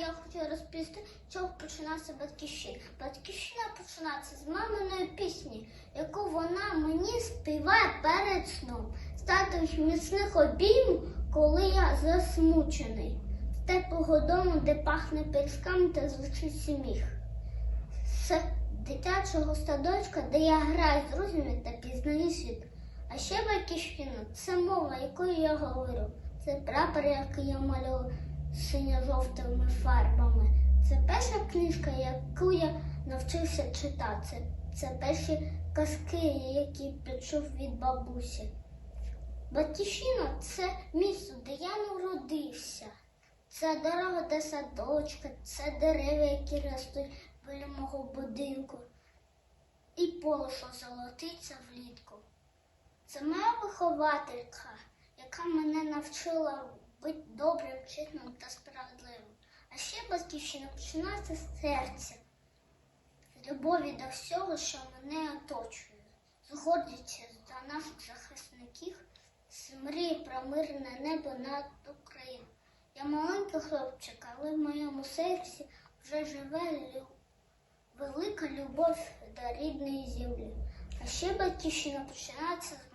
я хочу розповісти, чого починається батьківщина. Батьківщина починається з маминої пісні, яку вона мені співає перед сном. Стати міцних обіймів, коли я засмучений. З теплого дому, де пахне пиріжками та звучить сміх. З дитячого садочка, де я граю з друзями та пізнаю світ. А ще батьківщина це мова, якою я говорю. Це прапор, який я малюю синьо-жовтими фарбами. Це перша книжка, яку я навчився читати. Це, перші казки, які почув від бабусі. Батьківщина це місто, де я народився. Це дорога до садочка, це дерева, які ростуть біля мого будинку. І поле, що золотиться влітку. Це моя вихователька, яка мене навчила бути добрим, чесним та справедливим. А ще батьківщина починається з серця, з любові до всього, що мене оточує, з гордістю за наших захисників, з мрії про мирне небо над Україною. Я маленький хлопчик, але в моєму серці вже живе велика любов до рідної землі. А ще батьківщина починається з